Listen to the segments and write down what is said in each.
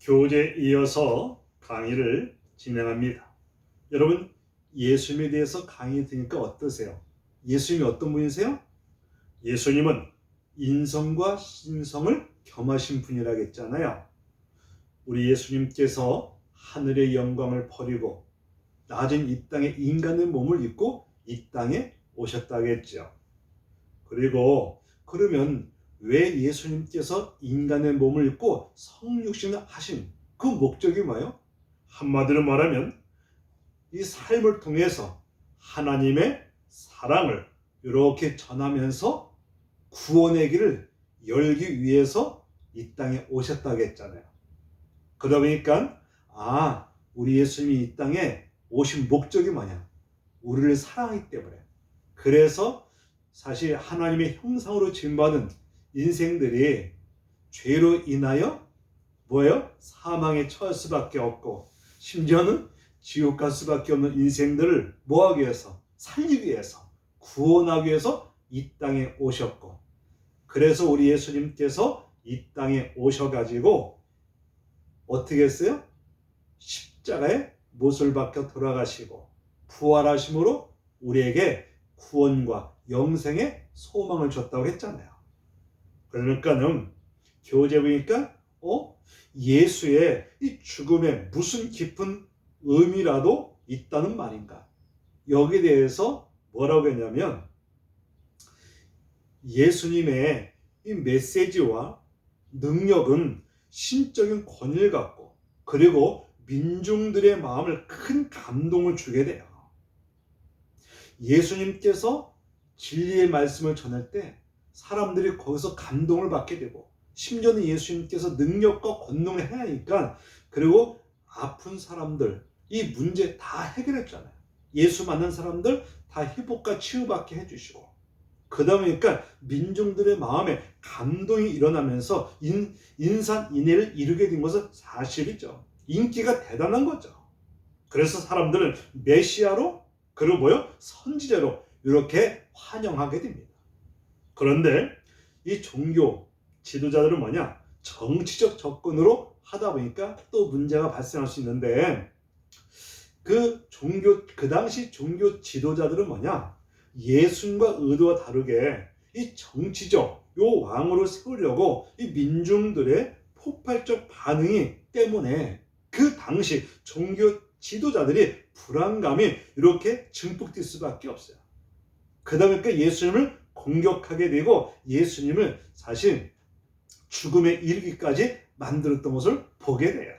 교재에 이어서 강의를 진행합니다. 여러분, 예수님에 대해서 강의 들으니까 어떠세요? 예수님이 어떤 분이세요? 예수님은 인성과 신성을 겸하신 분이라고 했잖아요. 우리 예수님께서 하늘의 영광을 버리고 낮은 이 땅에 인간의 몸을 입고 이 땅에 오셨다고 했죠. 그리고 그러면 왜 예수님께서 인간의 몸을 입고 성육신을 하신 그 목적이 뭐예요? 한마디로 말하면 이 삶을 통해서 하나님의 사랑을 이렇게 전하면서 구원의 길을 열기 위해서 이 땅에 오셨다고 했잖아요. 그러다 보니까 아 우리 예수님이 이 땅에 오신 목적이 뭐냐? 우리를 사랑하기 때문에. 그래서 사실 하나님의 형상으로 지음받은 인생들이 죄로 인하여 뭐예요? 사망에 처할 수밖에 없고 심지어는 지옥 갈 수밖에 없는 인생들을 뭐하기 위해서 살리기 위해서 구원하기 위해서 이 땅에 오셨고 그래서 우리 예수님께서 이 땅에 오셔가지고 어떻게 했어요? 십자가에 못을 박혀 돌아가시고 부활하심으로 우리에게 구원과 영생의 소망을 줬다고 했잖아요. 그러니까는 교재 보니까 어 예수의 이 죽음에 무슨 깊은 의미라도 있다는 말인가? 여기에 대해서 뭐라고 했냐면 예수님의 이 메시지와 능력은 신적인 권위를 갖고 그리고 민중들의 마음을 큰 감동을 주게 돼요. 예수님께서 진리의 말씀을 전할 때 사람들이 거기서 감동을 받게 되고 심지어는 예수님께서 능력과 권능을 행하니까 그리고 아픈 사람들 이 문제 다 해결했잖아요. 예수 만난 사람들 다 회복과 치유받게 해주시고 그러다 보니까 민중들의 마음에 감동이 일어나면서 인, 인산 인해를 이루게 된 것은 사실이죠. 인기가 대단한 거죠. 그래서 사람들은 메시아로 그리고 뭐요? 선지자로 이렇게 환영하게 됩니다. 그런데 이 종교 지도자들은 뭐냐? 정치적 접근으로 하다 보니까 또 문제가 발생할 수 있는데 그 종교 그 당시 종교 지도자들은 뭐냐? 예수님과 의도와 다르게 이 정치적 요 왕으로 세우려고 이 민중들의 폭발적 반응이 때문에 그 당시 종교 지도자들이 불안감이 이렇게 증폭될 수밖에 없어요. 그러다 보니까 예수님을 공격하게 되고 예수님을 사실 죽음에 이르기까지 만들었던 것을 보게 돼요.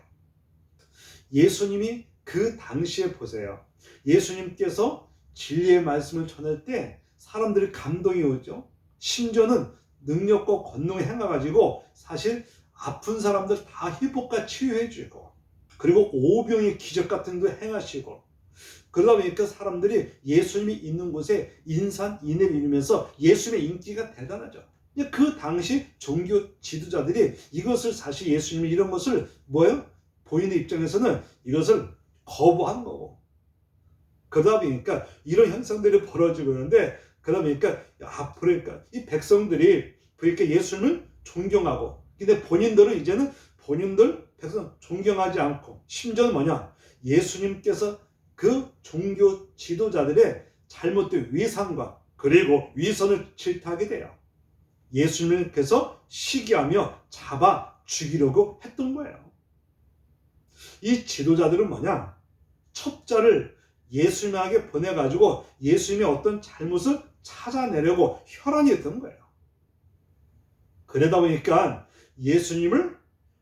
예수님이 그 당시에 보세요. 예수님께서 진리의 말씀을 전할 때 사람들이 감동이 오죠. 심지어는 능력과 권능을 행해가지고 사실 아픈 사람들 다 회복과 치유해주고 그리고 오병의 기적 같은 거 행하시고 그러다 보니까 사람들이 예수님이 있는 곳에 인산인해를 이루면서 예수님의 인기가 대단하죠. 그 당시 종교 지도자들이 이것을 사실 예수님이 이런 것을 뭐예요? 본인의 입장에서는 이것을 거부한 거고. 그러다 보니까 이런 현상들이 벌어지고 있는데 그러다 보니까 앞으로 그러니까 이 백성들이 그러니까 예수님을 존경하고 근데 본인들은 이제는 본인들 백성 존경하지 않고 심지어는 뭐냐 예수님께서 그 종교 지도자들의 잘못된 위상과 그리고 위선을 질타하게 돼요. 예수님을 그래서 시기하며 잡아 죽이려고 했던 거예요. 이 지도자들은 뭐냐? 첩자를 예수님에게 보내가지고 예수님의 어떤 잘못을 찾아내려고 혈안이 했던 거예요. 그러다 보니까 예수님을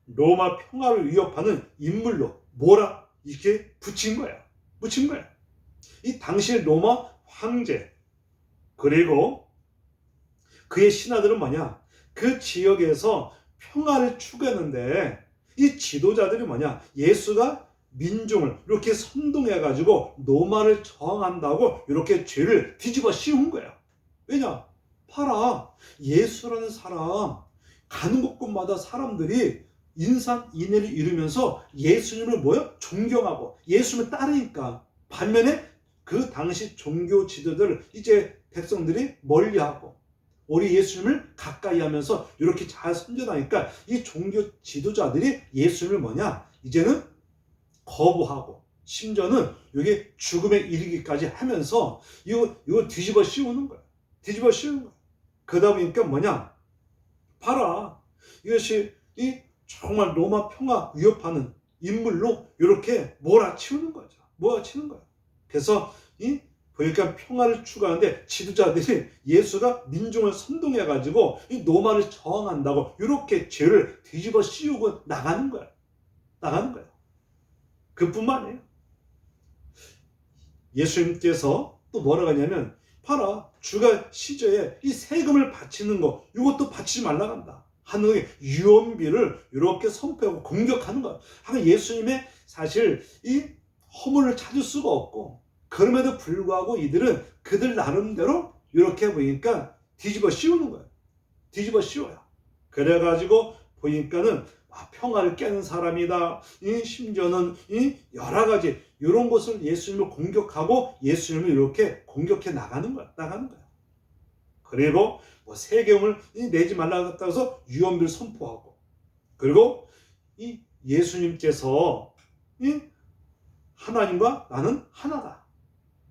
로마 평화를 위협하는 인물로 뭐라 이렇게 붙인 거예요. 붙인 거예요. 이 당시 로마 황제 그리고 그의 신하들은 뭐냐? 그 지역에서 평화를 추구했는데 이 지도자들이 뭐냐? 예수가 민중을 이렇게 선동해 가지고 노마를 저항한다고 이렇게 죄를 뒤집어 씌운 거예요. 왜냐? 봐라. 예수라는 사람 가는 곳곳마다 사람들이 인산인해를 이루면서 예수님을 뭐요? 존경하고 예수님을 따르니까 반면에 그 당시 종교 지도들을 이제 백성들이 멀리하고 우리 예수님을 가까이 하면서 이렇게 잘 섬겨나니까 이 종교 지도자들이 예수님을 뭐냐? 이제는 거부하고 심지어는 이게 죽음에 이르기까지 하면서 이거, 이거 뒤집어 씌우는 거야. 뒤집어 씌우는 거야. 그러다 보니까 뭐냐? 봐라. 이것이 이 정말 로마 평화 위협하는 인물로 이렇게 몰아치우는 거죠. 몰아치는 거야. 그래서 이 보니까 평화를 추구하는데 지도자들이 예수가 민중을 선동해 가지고 이 노마를 저항한다고 이렇게 죄를 뒤집어 씌우고 나가는 거야. 나가는 거야. 그뿐만 아니에요. 예수님께서 또 뭐라고 하냐면 봐라 주가 시저에 이 세금을 바치는 거 이것도 바치지 말라 한다. 하는 유언비를 이렇게 선포하고 공격하는 거야. 하면 예수님의 사실 이 허물을 찾을 수가 없고 그럼에도 불구하고 이들은 그들 나름대로 이렇게 보니까 뒤집어 씌우는 거예요. 뒤집어 씌워요. 그래가지고 보니까는 아, 평화를 깨는 사람이다. 이 심지어는 이 여러 가지 이런 것을 예수님을 공격하고 예수님을 이렇게 공격해 나가는 거야. 나가는 거야. 그리고 뭐 세경을 내지 말라고 해서 유언비를 선포하고 그리고 이 예수님께서 이 하나님과 나는 하나다.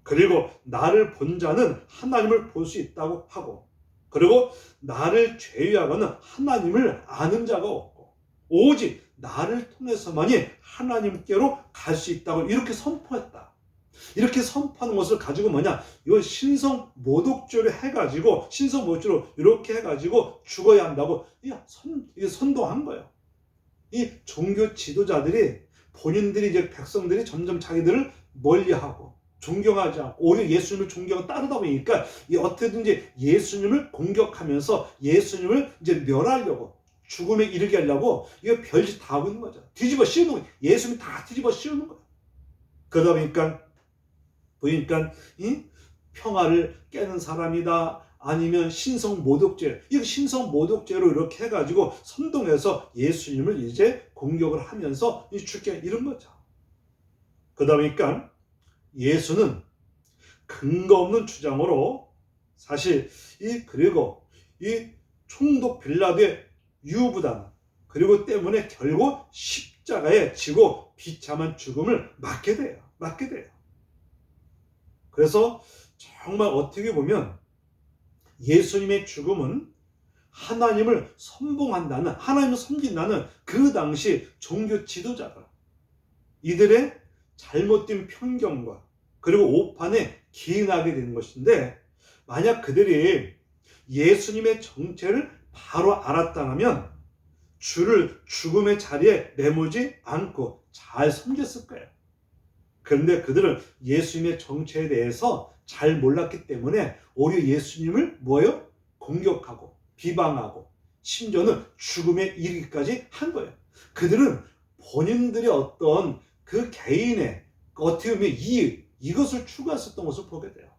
그리고 나를 본 자는 하나님을 볼 수 있다고 하고 그리고 나를 죄유하고는 하나님을 아는 자가 없고 오직 나를 통해서만이 하나님께로 갈 수 있다고 이렇게 선포했다. 이렇게 선포하는 것을 가지고 뭐냐? 이거 신성 모독죄를 해가지고 신성 모독죄로 이렇게 해가지고 죽어야 한다고 선, 선동한 거예요. 이 종교 지도자들이 본인들이 이제 백성들이 점점 자기들을 멀리하고 존경하지 않고 오히려 예수님을 존경하 따르다 보니까 어떻게든지 예수님을 공격하면서 예수님을 이제 멸하려고 죽음에 이르게 하려고 이거 별짓 다 하고 있는 거죠. 뒤집어 씌우는 거예요. 예수님 다 뒤집어 씌우는 거예요. 그러다 보니까 보니까 이 평화를 깨는 사람이다. 아니면 신성 모독죄, 이 신성 모독죄로 이렇게 해가지고 선동해서 예수님을 이제 공격을 하면서 죽게 이런 거죠. 그러다 보니까 예수는 근거 없는 주장으로 사실 이 그리고 이 총독 빌라도의 유부담 그리고 때문에 결국 십자가에 지고 비참한 죽음을 맞게 돼요. 맞게 돼요. 그래서 정말 어떻게 보면 예수님의 죽음은 하나님을 선봉한다는 하나님을 섬긴다는 그 당시 종교 지도자들 이들의 잘못된 편견과 그리고 오판에 기인하게 되는 것인데 만약 그들이 예수님의 정체를 바로 알았다면 주를 죽음의 자리에 내모지 않고 잘 섬겼을 거예요. 그런데 그들은 예수님의 정체에 대해서 잘 몰랐기 때문에 오히려 예수님을 뭐요? 공격하고 비방하고 심지어는 죽음에 이르기까지 한 거예요. 그들은 본인들의 어떤 그 개인의 어떻게 보면 이 이것을 추구했었던 것을 보게 돼요.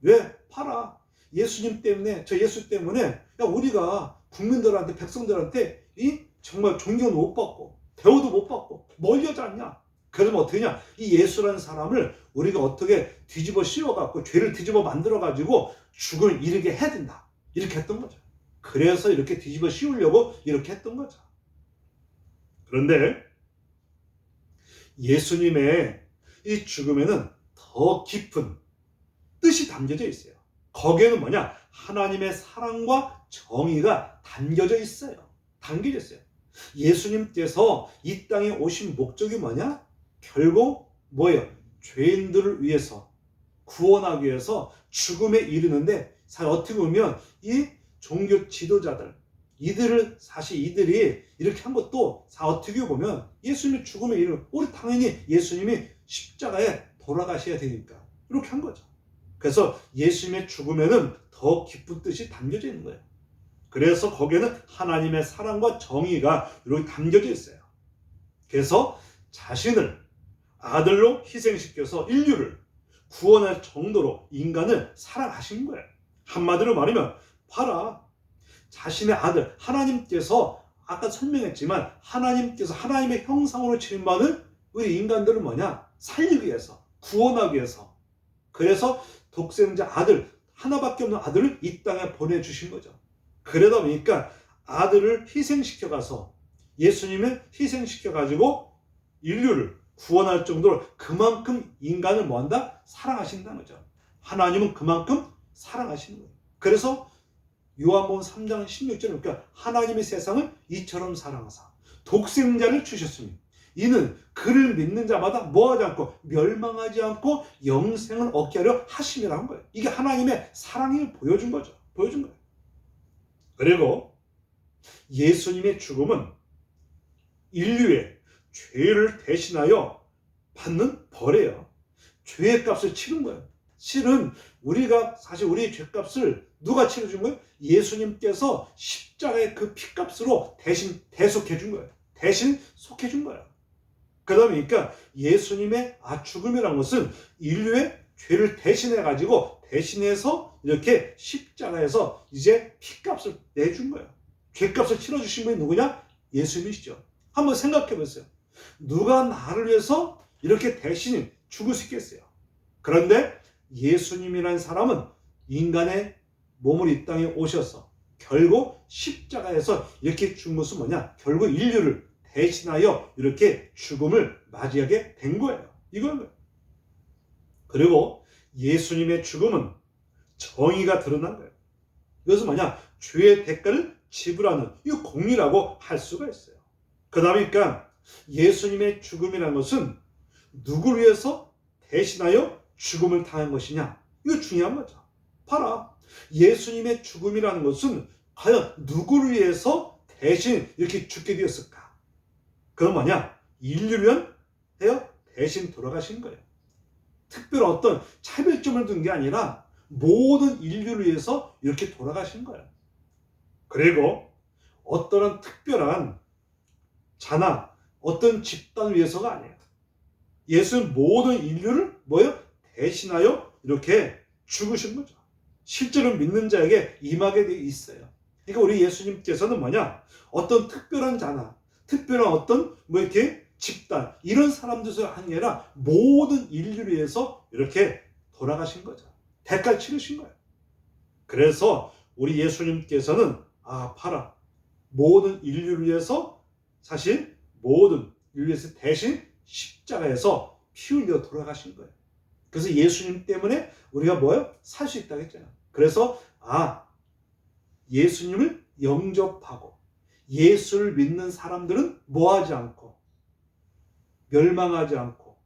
왜? 팔아. 예수님 때문에 저 예수 때문에 야 우리가 국민들한테 백성들한테 이 정말 존경도 못 받고 대우도 못 받고 멀리하지 않냐? 그러면 어떻게 하냐? 이 예수라는 사람을 우리가 어떻게 뒤집어 씌워갖고 죄를 뒤집어 만들어가지고 죽을 이르게 해야 된다. 이렇게 했던 거죠. 그래서 이렇게 뒤집어 씌우려고 이렇게 했던 거죠. 그런데 예수님의 이 죽음에는 더 깊은 뜻이 담겨져 있어요. 거기에는 뭐냐? 하나님의 사랑과 정의가 담겨져 있어요. 담겨져 있어요. 예수님께서 이 땅에 오신 목적이 뭐냐? 결국 뭐예요? 죄인들을 위해서 구원하기 위해서 죽음에 이르는데 사실 어떻게 보면 이 종교 지도자들 이들을 사실 이들이 이렇게 한 것도 사 어떻게 보면 예수님의 죽음에 이르는 우리 당연히 예수님이 십자가에 돌아가셔야 되니까 이렇게 한 거죠. 그래서 예수님의 죽음에는 더 깊은 뜻이 담겨져 있는 거예요. 그래서 거기에는 하나님의 사랑과 정의가 이렇게 담겨져 있어요. 그래서 자신을 아들로 희생시켜서 인류를 구원할 정도로 인간을 사랑하신 거예요. 한마디로 말하면 봐라. 자신의 아들 하나님께서 아까 설명했지만 하나님께서 하나님의 형상으로 지음받은 우리 인간들은 뭐냐? 살리기 위해서 구원하기 위해서 그래서 독생자 아들 하나밖에 없는 아들을 이 땅에 보내주신 거죠. 그러다 보니까 아들을 희생시켜 가서 예수님을 희생시켜 가지고 인류를 구원할 정도로 그만큼 인간을 뭐한다? 사랑하신다는 거죠. 하나님은 그만큼 사랑하시는 거예요. 그래서 요한복음 3장 16절에 보니까 하나님의 세상을 이처럼 사랑하사 독생자를 주셨으니 이는 그를 믿는 자마다 뭐하지 않고 멸망하지 않고 영생을 얻게 하려 하심이라는 거예요. 이게 하나님의 사랑을 보여준 거죠. 보여준 거예요. 그리고 예수님의 죽음은 인류의 죄를 대신하여 받는 벌이에요. 죄의 값을 치른 거예요. 실은 우리가 사실 우리의 죄값을 누가 치러준 거예요? 예수님께서 십자가의 그 피값으로 대신 대속해 준 거예요. 대신 속해 준 거예요. 그러다 보니까 예수님의 아 죽음이라는 것은 인류의 죄를 대신해 가지고 대신해서 이렇게 십자가에서 이제 피값을 내준 거예요. 죄값을 치러주신 분이 누구냐? 예수님이시죠. 한번 생각해 보세요. 누가 나를 위해서 이렇게 대신 죽을 수 있겠어요? 그런데 예수님이라는 사람은 인간의 몸을 이 땅에 오셔서 결국 십자가에서 이렇게 죽은 것은 뭐냐? 결국 인류를 대신하여 이렇게 죽음을 맞이하게 된 거예요. 이거예요. 그리고 예수님의 죽음은 정의가 드러난 거예요. 이것은 뭐냐? 죄의 대가를 지불하는 이 공이라고 할 수가 있어요. 그러니까 예수님의 죽음이라는 것은 누구를 위해서 대신하여 죽음을 당한 것이냐? 이거 중요한 거죠. 봐라. 예수님의 죽음이라는 것은 과연 누구를 위해서 대신 이렇게 죽게 되었을까? 그건 뭐냐? 인류를 해요 대신 돌아가신 거예요. 특별한 어떤 차별점을 둔 게 아니라 모든 인류를 위해서 이렇게 돌아가신 거예요. 그리고 어떠한 특별한 자나 어떤 집단을 위해서가 아니에요. 예수는 모든 인류를 뭐요? 대신하여 이렇게 죽으신 거죠. 실제로 믿는 자에게 임하게 되어 있어요. 그러니까 우리 예수님께서는 뭐냐? 어떤 특별한 자나 특별한 어떤 뭐 이렇게 집단 이런 사람들에서 아니라 모든 인류를 위해서 이렇게 돌아가신 거죠. 대가를 치르신 거예요. 그래서 우리 예수님께서는 아 봐라 모든 인류를 위해서 사실 모든 인류에서 대신 십자가에서 피 흘려 돌아가신 거예요. 그래서 예수님 때문에 우리가 뭐요? 살 수 있다고 했잖아요. 그래서 아 예수님을 영접하고 예수를 믿는 사람들은 뭐하지 않고 멸망하지 않고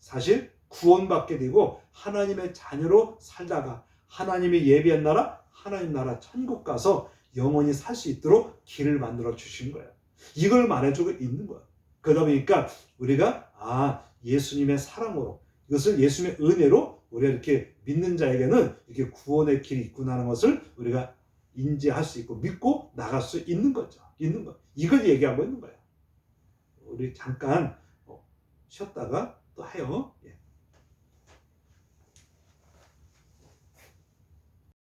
사실 구원받게 되고 하나님의 자녀로 살다가 하나님의 예비한 나라 하나님 나라 천국 가서 영원히 살 수 있도록 길을 만들어 주신 거예요. 이걸 말해주고 있는 거예요. 그러다 보니까 우리가 아 예수님의 사랑으로 이것을 예수님의 은혜로 우리가 이렇게 믿는 자에게는 이렇게 구원의 길이 있구나 하는 것을 우리가 인지할 수 있고 믿고 나갈 수 있는 거죠. 있는 거. 이걸 얘기하고 있는 거예요. 우리 잠깐 어, 쉬었다가 또 해요. 예.